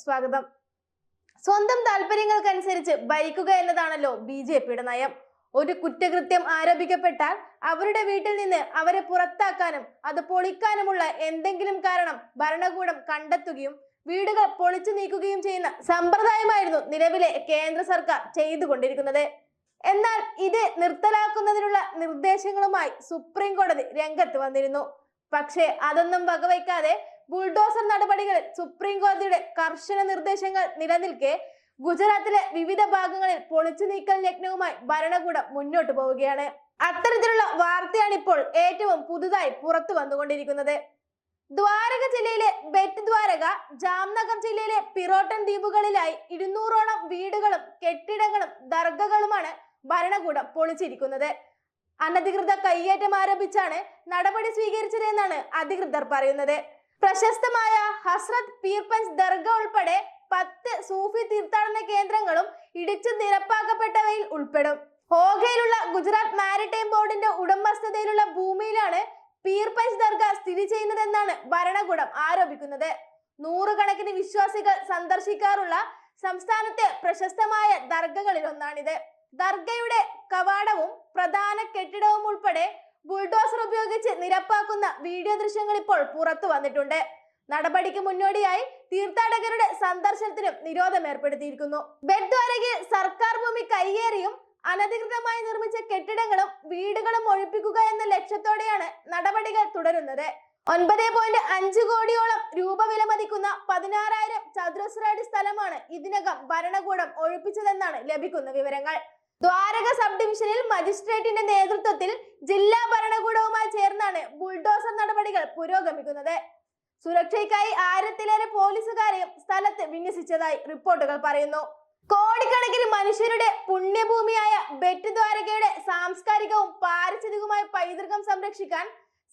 സ്വാഗതം. സ്വന്തം താല്പര്യങ്ങൾക്കനുസരിച്ച് ഭരിക്കുക എന്നതാണല്ലോ B J പിയുടെ നയം. ഒരു കുറ്റകൃത്യം ആരോപിക്കപ്പെട്ടാൽ അവരുടെ വീട്ടിൽ നിന്ന് അവരെ പുറത്താക്കാനും അത് പൊളിക്കാനുമുള്ള എന്തെങ്കിലും കാരണം ഭരണകൂടം കണ്ടെത്തുകയും വീടുകൾ പൊളിച്ചു നീക്കുകയും ചെയ്യുന്ന സമ്പ്രദായമായിരുന്നു നിലവിലെ കേന്ദ്ര സർക്കാർ ചെയ്തുകൊണ്ടിരിക്കുന്നത്. എന്നാൽ ഇത് നിർത്തലാക്കുന്നതിനുള്ള നിർദ്ദേശങ്ങളുമായി സുപ്രീം കോടതി രംഗത്ത് വന്നിരുന്നു. പക്ഷേ അതൊന്നും വകവയ്ക്കാതെ ബുൾഡോസർ നടപടികളിൽ സുപ്രീം കോടതിയുടെ കർശന നിർദ്ദേശങ്ങൾ നിലനിൽക്കെ ഗുജറാത്തിലെ വിവിധ ഭാഗങ്ങളിൽ പൊളിച്ചു നീക്കൽ യജ്ഞവുമായി ഭരണകൂടം മുന്നോട്ട് പോവുകയാണ്. അത്തരത്തിലുള്ള വാർത്തയാണ് ഇപ്പോൾ ഏറ്റവും പുതുതായി പുറത്തു വന്നുകൊണ്ടിരിക്കുന്നത്. ദ്വാരക ജില്ലയിലെ ബെറ്റ് ദ്വാരക ജാംനഗർ ജില്ലയിലെ പിറോട്ടൻ ദ്വീപുകളിലായി ഇരുന്നൂറോളം വീടുകളും കെട്ടിടങ്ങളും ദർഗകളുമാണ് ഭരണകൂടം പൊളിച്ചിരിക്കുന്നത്. അനധികൃത കയ്യേറ്റം ആരംഭിച്ചാണ് നടപടി സ്വീകരിച്ചത് എന്നാണ് അധികൃതർ പറയുന്നത്. പ്രശസ്തമായ ഹസ്രത് പീർപഞ്ച് ദർഗ ഉൾപ്പെടെ പത്ത് സൂഫി തീർത്ഥാടന കേന്ദ്രങ്ങളും ഇടിച്ചു നിരപ്പാക്കപ്പെട്ടവയിൽ ഉൾപ്പെടും. ഹോഗയിലുള്ള ഗുജറാത്ത് മാരിടൈം ബോർഡിന്റെ ഉടമസ്ഥതയിലുള്ള ഭൂമിയിലാണ് പീർപഞ്ച് ദർഗ സ്ഥിതി ചെയ്യുന്നതെന്നാണ് ഭരണകൂടം ആരോപിക്കുന്നത്. നൂറുകണക്കിന് വിശ്വാസികൾ സന്ദർശിക്കാറുള്ള സംസ്ഥാനത്തെ പ്രശസ്തമായ ദർഗകളിൽ ഒന്നാണിത് ദർഗയുടെ കവാടവും പ്രധാന കെട്ടിടവും ഉൾപ്പെടെ ബുൾഡോസർ ഉപയോഗിച്ച് നിരപ്പാക്കുന്ന വീഡിയോ ദൃശ്യങ്ങൾ ഇപ്പോൾ പുറത്തു വന്നിട്ടുണ്ട്. നടപടിക്ക് മുന്നോടിയായി തീർത്ഥാടകരുടെ സന്ദർശനത്തിനും നിരോധം ഏർപ്പെടുത്തിയിരിക്കുന്നു. ബെഡ്ദ്വാരകയിൽ സർക്കാർ ഭൂമി കയ്യേറിയും അനധികൃതമായി നിർമ്മിച്ച കെട്ടിടങ്ങളും വീടുകളും ഒഴിപ്പിക്കുക എന്ന ലക്ഷ്യത്തോടെയാണ് നടപടികൾ തുടരുന്നത്. ഒൻപത് പോയിന്റ് അഞ്ച് കോടിയോളം രൂപ വില മതിക്കുന്ന പതിനാറായിരം ചതുരശ്ര അടി സ്ഥലമാണ് ഇതിനകം ഭരണകൂടം ഒഴിപ്പിച്ചതെന്നാണ് ലഭിക്കുന്ന വിവരങ്ങൾ. ദ്വാരക സബ് ഡിവിഷനിൽ മജിസ്ട്രേറ്റിന്റെ നേതൃത്വത്തിൽ ജില്ലാ ഭരണകൂടവുമായി ചേർന്നാണ് ബുൾഡോസർ നടപടികൾ പുരോഗമിക്കുന്നത്. സുരക്ഷയ്ക്കായി ആയിരത്തിലേറെ പോലീസുകാരെയും സ്ഥലത്ത് വിന്യസിച്ചതായി റിപ്പോർട്ടുകൾ പറയുന്നു. കോടിക്കണക്കിന് മനുഷ്യരുടെ പുണ്യഭൂമിയായ ബെറ്റ് ദ്വാരകയുടെ സാംസ്കാരികവും പാരിസ്ഥിതികവുമായ പൈതൃകം സംരക്ഷിക്കാൻ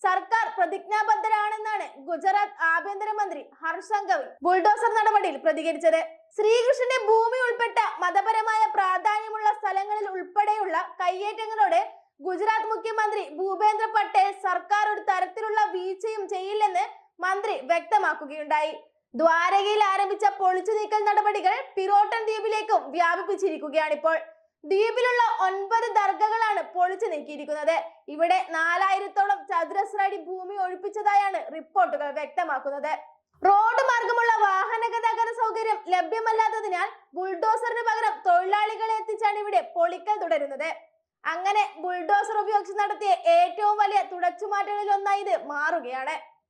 സർക്കാർ പ്രതിജ്ഞാബദ്ധരാണെന്നാണ് ഗുജറാത്ത് ആഭ്യന്തരമന്ത്രി ഹർഷ് സംഘവി ബുൾഡോസർ നടപടിയിൽ പ്രതികരിച്ചത്. ശ്രീകൃഷ്ണന്റെ ഭൂമി ഉൾപ്പെട്ട മതപരമായ പ്രാധാന്യമുള്ള സ്ഥലങ്ങളിൽ ഉൾപ്പെടെയുള്ള കയ്യേറ്റങ്ങളോട് ഗുജറാത്ത് മുഖ്യമന്ത്രി ഭൂപേന്ദ്ര പട്ടേൽ സർക്കാർ ഒരു തരത്തിലുള്ള വീഴ്ചയും ചെയ്യില്ലെന്ന് മന്ത്രി വ്യക്തമാക്കുകയുണ്ടായി. ദ്വാരകയിൽ ആരംഭിച്ച പൊളിച്ചു നീക്കൽ നടപടികൾ പിറോട്ടൻ ദ്വീപിലേക്കും വ്യാപിപ്പിച്ചിരിക്കുകയാണിപ്പോൾ. ദ്വീപിലുള്ള ഒൻപത് ദർഗകളാണ് പൊളിച്ചു നീക്കിയിരിക്കുന്നത്. ഇവിടെ നാലായിരത്തോളം ചതുരശ്ര അടി ഭൂമി ഒഴിപ്പിച്ചതായാണ് റിപ്പോർട്ടുകൾ വ്യക്തമാക്കുന്നത്. റോഡ് മാർഗമുള്ള വാഹന ഗതാഗത സൗകര്യം ലഭ്യമല്ലാത്തതിനാൽ ബുൾഡോസറിന് പകരം തൊഴിലാളികളെ എത്തിച്ചാണ് ഇവിടെ പൊളിക്കൽ തുടരുന്നത്. അങ്ങനെ ബുൾഡോസർ ഉപയോഗിച്ച് നടത്തിയ ഏറ്റവും വലിയ തുടച്ചുമാറ്റങ്ങളിൽ ഒന്നായി ഇത് മാറുകയാണ്.